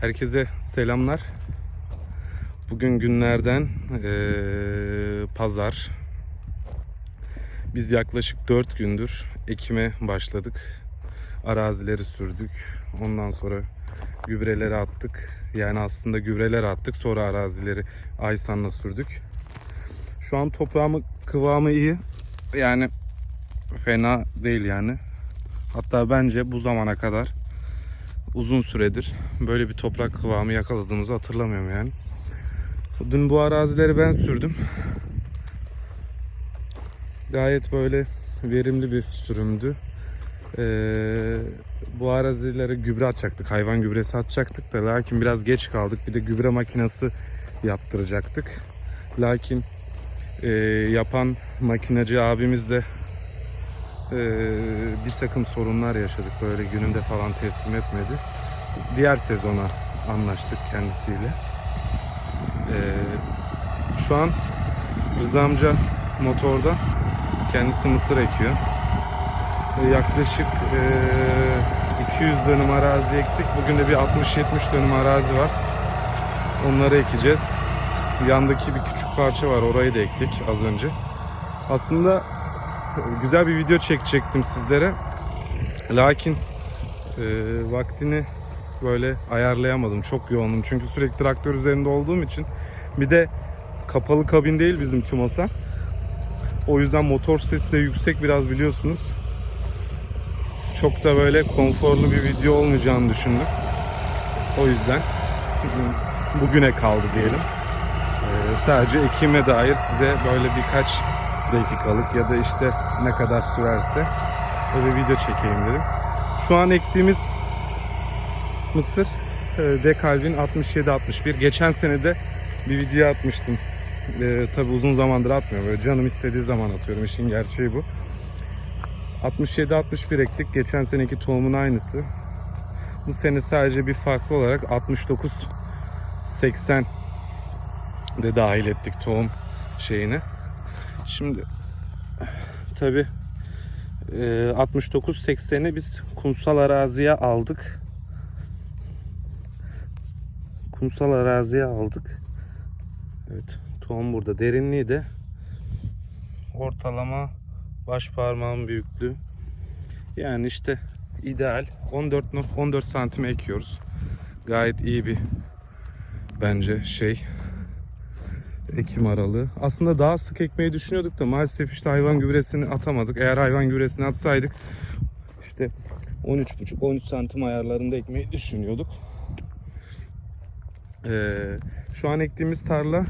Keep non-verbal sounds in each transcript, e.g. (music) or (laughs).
Herkese selamlar. Bugün günlerden eee, pazar. Biz yaklaşık 4 gündür ekime başladık. Arazileri sürdük. Ondan sonra gübreleri attık. Yani aslında gübreleri attık. Sonra arazileri Aysan'la sürdük. Şu an toprağımı kıvamı iyi. Yani fena değil yani. Hatta bence bu zamana kadar uzun süredir böyle bir toprak kıvamı yakaladığımızı hatırlamıyorum yani. Dün bu arazileri ben sürdüm. Gayet böyle verimli bir sürümdü. Ee, bu arazilere gübre atacaktık. Hayvan gübresi atacaktık da lakin biraz geç kaldık. Bir de gübre makinesi yaptıracaktık. Lakin e, yapan makinacı abimizle e, bir takım sorunlar yaşadık. Böyle gününde falan teslim etmedi. Diğer sezona anlaştık kendisiyle. E, şu an Rıza amca motorda kendisi mısır ekiyor. E, yaklaşık e, 200 dönüm arazi ektik. Bugün de bir 60-70 dönüm arazi var. Onları ekeceğiz. Yandaki bir küçük parça var. Orayı da ektik az önce. Aslında güzel bir video çekecektim sizlere. Lakin e, vaktini böyle ayarlayamadım. Çok yoğundum. Çünkü sürekli traktör üzerinde olduğum için. Bir de kapalı kabin değil bizim Timosa. O yüzden motor sesi de yüksek biraz biliyorsunuz. Çok da böyle konforlu bir video olmayacağını düşündüm. O yüzden bugüne kaldı diyelim. Ee, sadece ekime dair size böyle birkaç dakikalık ya da işte ne kadar sürerse böyle video çekeyim dedim. Şu an ektiğimiz mısır e, Dekalbin 67-61. Geçen sene de bir video atmıştım. E, tabi uzun zamandır atmıyorum. Böyle canım istediği zaman atıyorum. İşin gerçeği bu. 67-61 ektik. Geçen seneki tohumun aynısı. Bu sene sadece bir farklı olarak 69-80 de dahil ettik tohum şeyine. Şimdi tabi 69-80'i biz kumsal araziye aldık. Kumsal araziye aldık. Evet tohum burada. Derinliği de ortalama baş parmağım büyüklüğü. Yani işte ideal 14 no- 14 santim ekiyoruz. Gayet iyi bir bence şey ekim aralığı. Aslında daha sık ekmeyi düşünüyorduk da maalesef işte hayvan gübresini atamadık. Eğer hayvan gübresini atsaydık işte 13,5-13 santim ayarlarında ekmeyi düşünüyorduk. Ee, şu an ektiğimiz tarla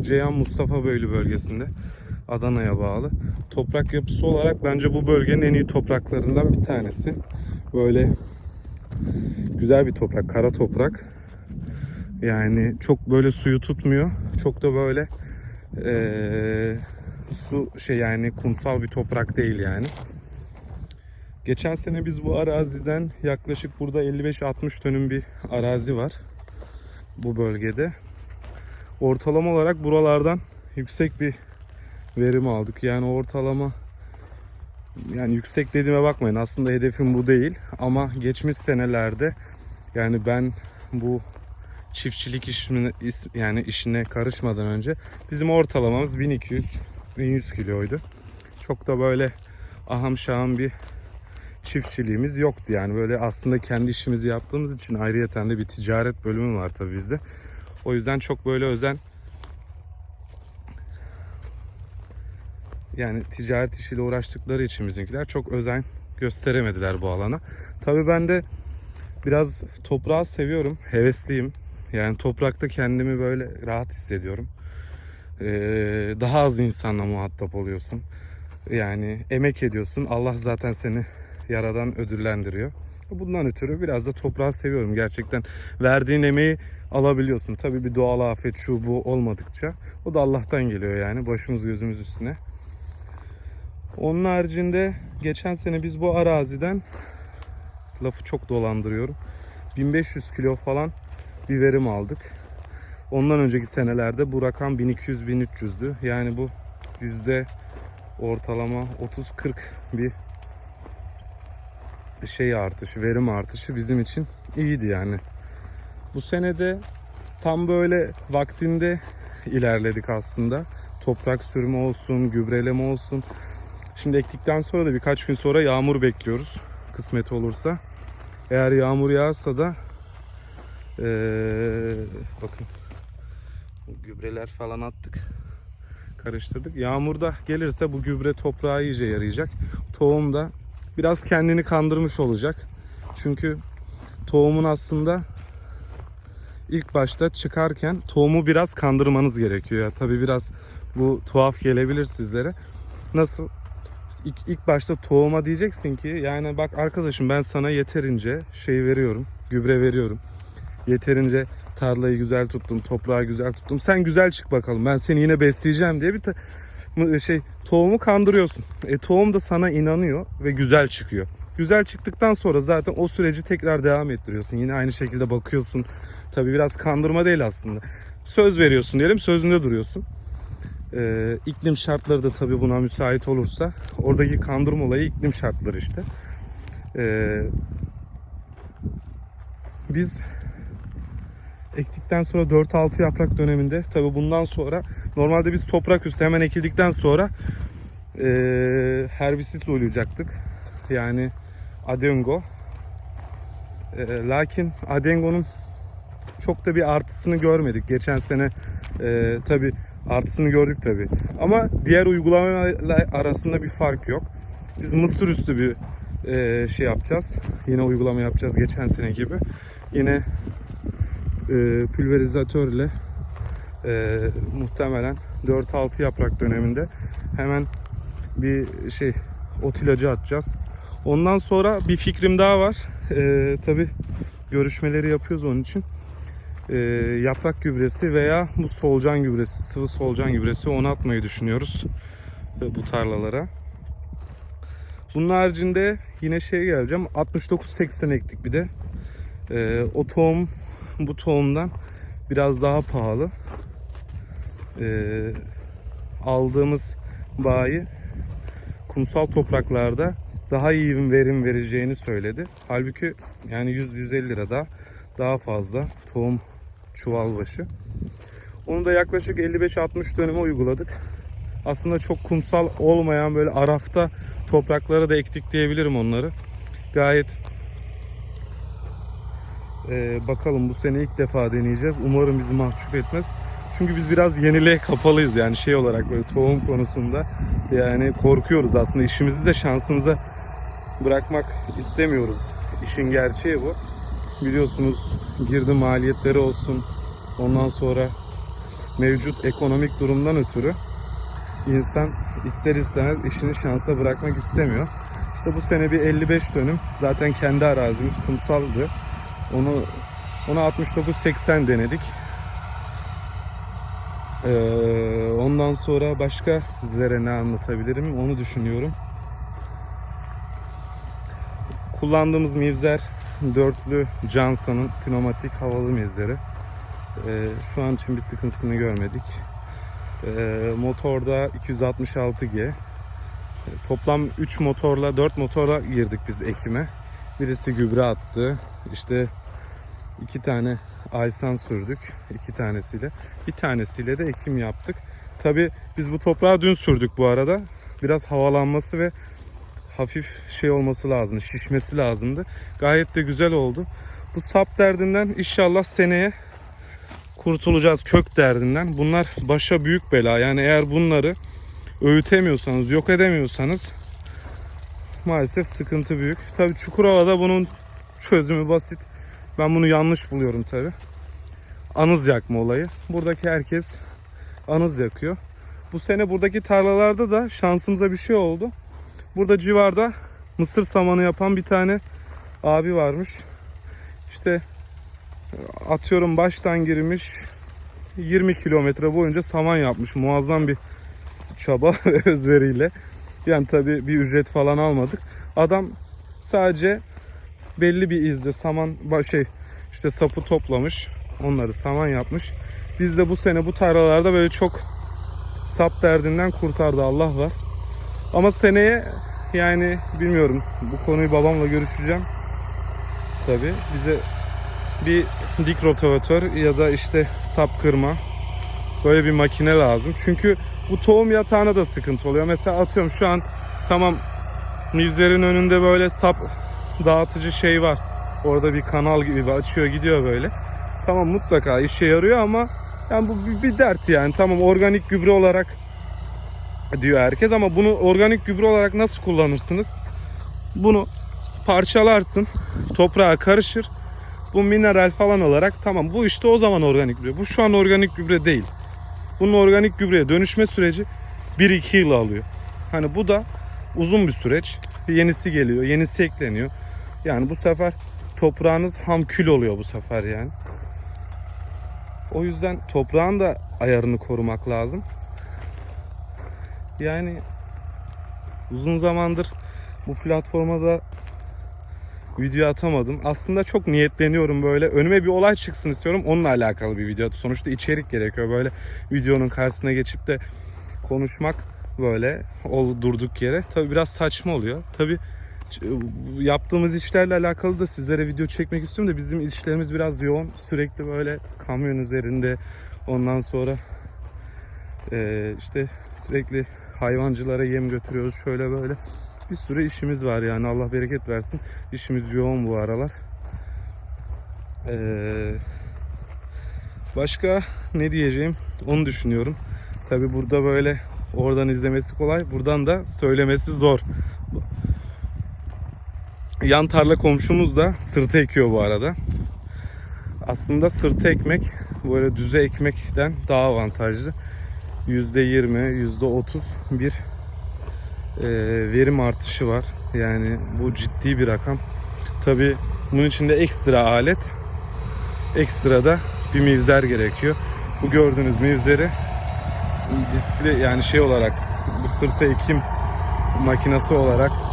Ceyhan Mustafa Böylü bölgesinde. Adana'ya bağlı. Toprak yapısı olarak bence bu bölgenin en iyi topraklarından bir tanesi. Böyle güzel bir toprak, kara toprak. Yani çok böyle suyu tutmuyor. Çok da böyle eee, su şey yani kumsal bir toprak değil yani. Geçen sene biz bu araziden yaklaşık burada 55-60 dönüm bir arazi var. Bu bölgede. Ortalama olarak buralardan yüksek bir verim aldık. Yani ortalama yani yüksek dediğime bakmayın. Aslında hedefim bu değil. Ama geçmiş senelerde yani ben bu çiftçilik işine, yani işine karışmadan önce bizim ortalamamız 1200 1100 kiloydu. Çok da böyle aham şahım bir çiftçiliğimiz yoktu yani böyle aslında kendi işimizi yaptığımız için ayrıyeten de bir ticaret bölümü var tabii bizde. O yüzden çok böyle özen yani ticaret işiyle uğraştıkları için bizimkiler çok özen gösteremediler bu alana. Tabii ben de biraz toprağı seviyorum, hevesliyim. Yani toprakta kendimi böyle rahat hissediyorum. Ee, daha az insanla muhatap oluyorsun. Yani emek ediyorsun. Allah zaten seni yaradan ödüllendiriyor. Bundan ötürü biraz da toprağı seviyorum. Gerçekten verdiğin emeği alabiliyorsun. Tabii bir doğal afet şu bu olmadıkça. O da Allah'tan geliyor yani. Başımız gözümüz üstüne. Onun haricinde geçen sene biz bu araziden lafı çok dolandırıyorum. 1500 kilo falan bir verim aldık. Ondan önceki senelerde bu rakam 1200-1300'dü. Yani bu yüzde ortalama 30-40 bir şey artışı, verim artışı bizim için iyiydi yani. Bu senede tam böyle vaktinde ilerledik aslında. Toprak sürümü olsun, gübreleme olsun. Şimdi ektikten sonra da birkaç gün sonra yağmur bekliyoruz. Kısmet olursa. Eğer yağmur yağarsa da eee, bakın gübreler falan attık. Karıştırdık. Yağmur da gelirse bu gübre toprağa iyice yarayacak. Tohum da biraz kendini kandırmış olacak. Çünkü tohumun aslında ilk başta çıkarken tohumu biraz kandırmanız gerekiyor. Ya. Tabii biraz bu tuhaf gelebilir sizlere. Nasıl? İlk, ilk başta tohuma diyeceksin ki yani bak arkadaşım ben sana yeterince şey veriyorum. Gübre veriyorum. Yeterince tarlayı güzel tuttum, toprağı güzel tuttum. Sen güzel çık bakalım. Ben seni yine besleyeceğim diye bir mı- şey tohumu kandırıyorsun. E tohum da sana inanıyor ve güzel çıkıyor. Güzel çıktıktan sonra zaten o süreci tekrar devam ettiriyorsun. Yine aynı şekilde bakıyorsun. Tabii biraz kandırma değil aslında. Söz veriyorsun diyelim, sözünde duruyorsun. Ee, iklim şartları da tabii buna müsait olursa oradaki kandırma olayı iklim şartları işte. Ee, biz ektikten sonra 4-6 yaprak döneminde tabii bundan sonra normalde biz toprak üstü hemen ekildikten sonra ee, herbisis uygulayacaktık. Yani adengo. Ee, lakin adengonun çok da bir artısını görmedik. Geçen sene e, tabi artısını gördük tabi. Ama diğer uygulamalarla arasında bir fark yok. Biz mısır üstü bir e, şey yapacağız. Yine uygulama yapacağız geçen sene gibi. Yine e, pülverizatörle e, muhtemelen 4-6 yaprak döneminde hemen bir şey ot ilacı atacağız. Ondan sonra bir fikrim daha var. E, tabi görüşmeleri yapıyoruz onun için e, yaprak gübresi veya bu solucan gübresi, sıvı solucan gübresi onu atmayı düşünüyoruz e, bu tarlalara. Bunun haricinde yine şey geleceğim. 69-80 ektik bir de. E, o tohum bu tohumdan biraz daha pahalı. E, aldığımız bayi kumsal topraklarda daha iyi verim vereceğini söyledi. Halbuki yani 100-150 lira da daha fazla tohum çuval başı. Onu da yaklaşık 55-60 döneme uyguladık. Aslında çok kumsal olmayan böyle arafta topraklara da ektik diyebilirim onları. Gayet Ee, bakalım bu sene ilk defa deneyeceğiz. Umarım bizi mahcup etmez. Çünkü biz biraz yeniliğe kapalıyız yani şey olarak böyle tohum konusunda. Yani korkuyoruz aslında işimizi de şansımıza bırakmak istemiyoruz. İşin gerçeği bu. Biliyorsunuz girdi maliyetleri olsun. Ondan sonra mevcut ekonomik durumdan ötürü insan ister istemez işini şansa bırakmak istemiyor. İşte bu sene bir 55 dönüm. Zaten kendi arazimiz kumsaldı. Onu ona 69-80 denedik. Ee, ondan sonra başka sizlere ne anlatabilirim onu düşünüyorum. Kullandığımız mivzer dörtlü Johnson'ın pneumatik havalı mivzeri. Ee, şu an için bir sıkıntısını görmedik. Ee, motorda 266G. Ee, Toplam 3 motorla 4 motora girdik biz ekime. Birisi gübre attı. İşte iki tane aysan sürdük. iki tanesiyle. Bir tanesiyle de ekim yaptık. Tabi biz bu toprağı dün sürdük bu arada. Biraz havalanması ve hafif şey olması lazım, şişmesi lazımdı. Gayet de güzel oldu. Bu sap derdinden inşallah seneye kurtulacağız kök derdinden. Bunlar başa büyük bela. Yani eğer bunları öğütemiyorsanız, yok edemiyorsanız maalesef sıkıntı büyük. Tabii Çukurova'da bunun çözümü basit. Ben bunu yanlış buluyorum tabii. Anız yakma olayı. Buradaki herkes anız yakıyor. Bu sene buradaki tarlalarda da şansımıza bir şey oldu. Burada civarda mısır samanı yapan bir tane abi varmış. İşte atıyorum baştan girmiş 20 kilometre boyunca saman yapmış. Muazzam bir çaba ve (laughs) özveriyle. Yani tabi bir ücret falan almadık. Adam sadece belli bir izde saman şey işte sapı toplamış. Onları saman yapmış. Biz de bu sene bu tarlalarda böyle çok sap derdinden kurtardı Allah var. Ama seneye yani bilmiyorum bu konuyu babamla görüşeceğim. Tabi bize bir dik rotavatör ya da işte sap kırma böyle bir makine lazım. Çünkü bu tohum yatağına da sıkıntı oluyor. Mesela atıyorum şu an tamam mizlerin önünde böyle sap dağıtıcı şey var. Orada bir kanal gibi açıyor gidiyor böyle. Tamam mutlaka işe yarıyor ama yani bu bir, dert yani. Tamam organik gübre olarak diyor herkes ama bunu organik gübre olarak nasıl kullanırsınız? Bunu parçalarsın, toprağa karışır. Bu mineral falan olarak tamam bu işte o zaman organik gübre. Bu şu an organik gübre değil. Bunun organik gübreye dönüşme süreci 1-2 yıl alıyor. Hani bu da uzun bir süreç. Yenisi geliyor, yenisi ekleniyor. Yani bu sefer toprağınız ham kül oluyor bu sefer yani. O yüzden toprağın da ayarını korumak lazım. Yani uzun zamandır bu platforma da video atamadım. Aslında çok niyetleniyorum böyle. Önüme bir olay çıksın istiyorum. Onunla alakalı bir video. Sonuçta içerik gerekiyor. Böyle videonun karşısına geçip de konuşmak böyle ol durduk yere. Tabi biraz saçma oluyor. Tabi yaptığımız işlerle alakalı da sizlere video çekmek istiyorum da bizim işlerimiz biraz yoğun. Sürekli böyle kamyon üzerinde ondan sonra eee, işte sürekli hayvancılara yem götürüyoruz şöyle böyle. Bir sürü işimiz var yani Allah bereket versin. İşimiz yoğun bu aralar. Eee, başka ne diyeceğim onu düşünüyorum. Tabi burada böyle oradan izlemesi kolay. Buradan da söylemesi zor. Yan tarla komşumuz da sırtı ekiyor bu arada. Aslında sırtı ekmek böyle düze ekmekten daha avantajlı. %20, %30 bir e, verim artışı var. Yani bu ciddi bir rakam. Tabi bunun içinde ekstra alet, ekstra da bir mivzer gerekiyor. Bu gördüğünüz mivzeri diskli yani şey olarak bu sırta ekim makinesi olarak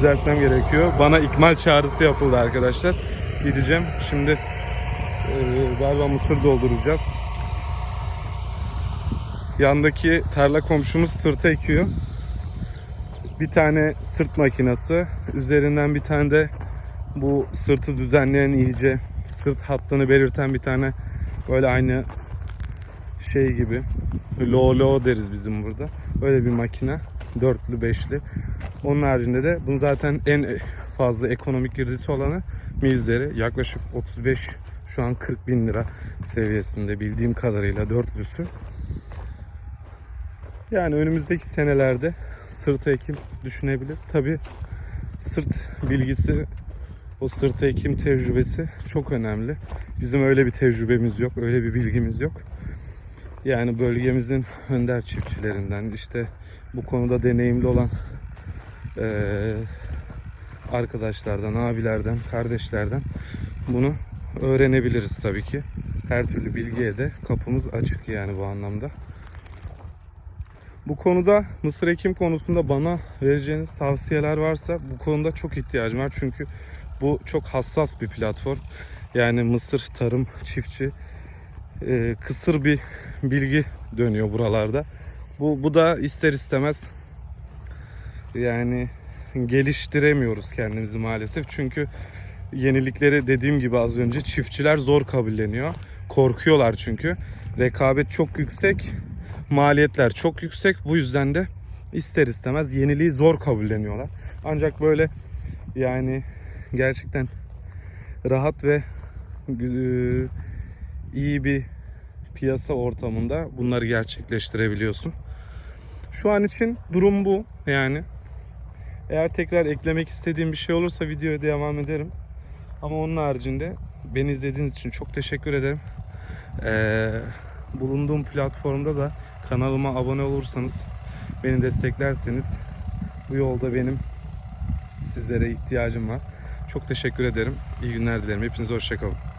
düzeltmem gerekiyor. Bana ikmal çağrısı yapıldı arkadaşlar. Gideceğim. Şimdi e, galiba mısır dolduracağız. Yandaki tarla komşumuz sırta ekiyor. Bir tane sırt makinesi, üzerinden bir tane de bu sırtı düzenleyen iyice sırt hattını belirten bir tane böyle aynı şey gibi lo lo deriz bizim burada. Böyle bir makine. Dörtlü, beşli. Onun haricinde de bunun zaten en fazla ekonomik girdisi olanı Milzeri. Yaklaşık 35 şu an 40 bin lira seviyesinde bildiğim kadarıyla dörtlüsü. Yani önümüzdeki senelerde sırt ekim düşünebilir. Tabi sırt bilgisi, o sırt ekim tecrübesi çok önemli. Bizim öyle bir tecrübemiz yok, öyle bir bilgimiz yok. Yani bölgemizin önder çiftçilerinden işte bu konuda deneyimli olan eee, arkadaşlardan, abilerden, kardeşlerden bunu öğrenebiliriz tabii ki. Her türlü bilgiye de kapımız açık yani bu anlamda. Bu konuda mısır ekim konusunda bana vereceğiniz tavsiyeler varsa bu konuda çok ihtiyacım var. Çünkü bu çok hassas bir platform. Yani mısır, tarım, çiftçi e, kısır bir bilgi dönüyor buralarda. Bu, bu da ister istemez yani geliştiremiyoruz kendimizi maalesef. Çünkü yenilikleri dediğim gibi az önce çiftçiler zor kabulleniyor. Korkuyorlar çünkü. Rekabet çok yüksek, maliyetler çok yüksek. Bu yüzden de ister istemez yeniliği zor kabulleniyorlar. Ancak böyle yani gerçekten rahat ve e, iyi bir piyasa ortamında bunları gerçekleştirebiliyorsun. Şu an için durum bu yani. Eğer tekrar eklemek istediğim bir şey olursa videoya devam ederim. Ama onun haricinde beni izlediğiniz için çok teşekkür ederim. Ee, bulunduğum platformda da kanalıma abone olursanız, beni desteklerseniz bu yolda benim sizlere ihtiyacım var. Çok teşekkür ederim. İyi günler dilerim. Hepinize hoşçakalın.